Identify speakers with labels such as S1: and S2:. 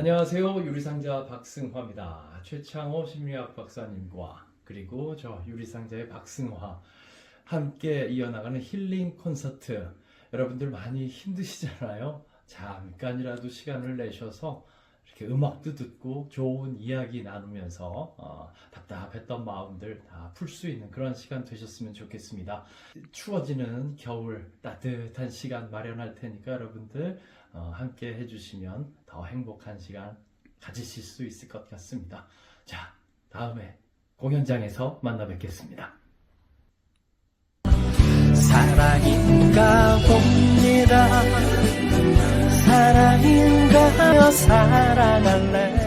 S1: 안녕하세요. 유리상자 박승화입니다. 최창호 심리학 박사님과 그리고 저 유리상자의 박승화 함께 이어나가는 힐링 콘서트. 여러분들 많이 힘드시잖아요. 잠깐이라도 시간을 내셔서 이렇게 음악도 듣고 좋은 이야기 나누면서 어, 답답했던 마음들 다 풀 수 있는 그런 시간 되셨으면 좋겠습니다. 추워지는 겨울 따뜻한 시간 마련할 테니까 여러분들 어, 함께 해주시면 더 행복한 시간 가지실 수 있을 것 같습니다. 자, 다음에 공연장에서 만나 뵙겠습니다.
S2: 사랑인가 봅니다. 사랑인 가 사랑할래.